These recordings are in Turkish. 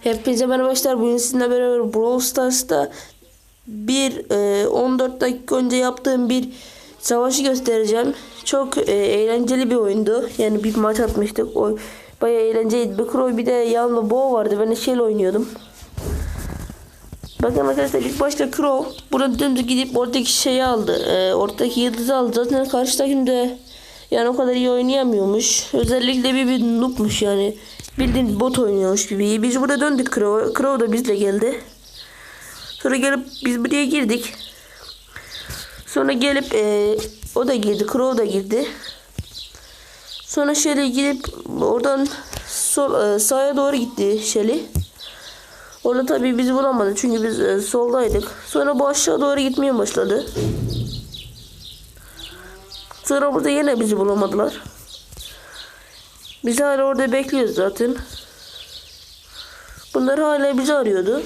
Hepinize merhaba arkadaşlar. Bugün sizinle beraber Brawl Stars'ta bir e, 14 dakika önce yaptığım bir savaşı göstereceğim. Çok e, eğlenceli bir oyundu. Yani bir maç atmıştık. O bayağı eğlenceliydi. Crow bir de yanımda Bo vardı. Ben de Shell oynuyordum. Bakın arkadaşlar ilk başta Crow burada dümdüz gidip oradaki şeyi aldı. E, oradaki yıldızı aldı. Zaten karşı takım da yani o kadar iyi oynayamıyormuş. Özellikle bir bir noobmuş yani. Bildiğin bot oynuyormuş gibi. Biz burada döndük Crow. Crow da bizle geldi. Sonra gelip biz buraya girdik. Sonra gelip e, o da girdi. Crow da girdi. Sonra şöyle gidip oradan sol, e, sağa doğru gitti Shelly. Orada tabii bizi bulamadı çünkü biz e, soldaydık. Sonra bu aşağı doğru gitmeye başladı. Sonra burada yine bizi bulamadılar. Biz hala orada bekliyoruz zaten. Bunlar hala bizi arıyordu.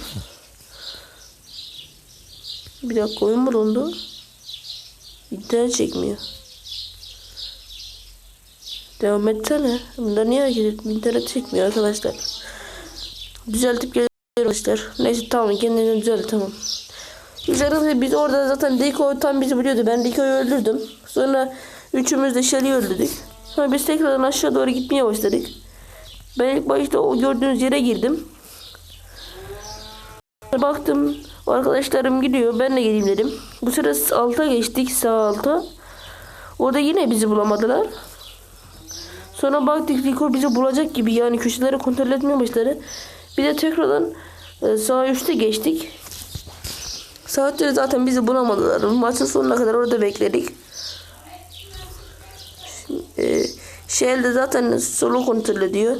Bir dakika oyun mu dondu? İnternet çekmiyor. Devam etsene. Bunlar niye hareket etmiyor? İnternet çekmiyor arkadaşlar. Düzeltip geliyorum arkadaşlar. Neyse tamam kendini düzelt tamam. Arada biz orada zaten Diko tam bizi biliyordu. Ben Diko'yu öldürdüm. Sonra üçümüz de Shelly'i öldürdük. Sonra biz tekrardan aşağı doğru gitmeye başladık. Ben ilk başta o gördüğünüz yere girdim. Baktım arkadaşlarım gidiyor. Ben de gideyim dedim. Bu sırada alta geçtik sağ alta. Orada yine bizi bulamadılar. Sonra baktık Rico bizi bulacak gibi yani köşeleri kontrol etmeye başladı. Bir de tekrardan e, sağ üstte geçtik. Saatleri zaten bizi bulamadılar. Maçın sonuna kadar orada bekledik. E, Shell de zaten solo kontrol ediyor.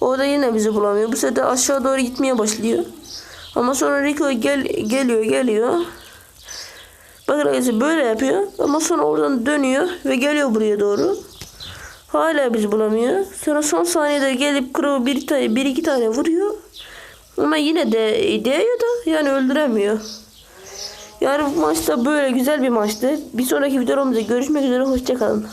O da yine bizi bulamıyor. Bu sefer aşağı doğru gitmeye başlıyor. Ama sonra Rico gel, geliyor geliyor. Bakın arkadaşlar böyle yapıyor. Ama sonra oradan dönüyor ve geliyor buraya doğru. Hala bizi bulamıyor. Sonra son saniyede gelip Crow bir, tane, bir iki tane vuruyor. Ama yine de değiyor da yani öldüremiyor. Yani bu maçta böyle güzel bir maçtı. Bir sonraki videomuzda görüşmek üzere. Hoşçakalın.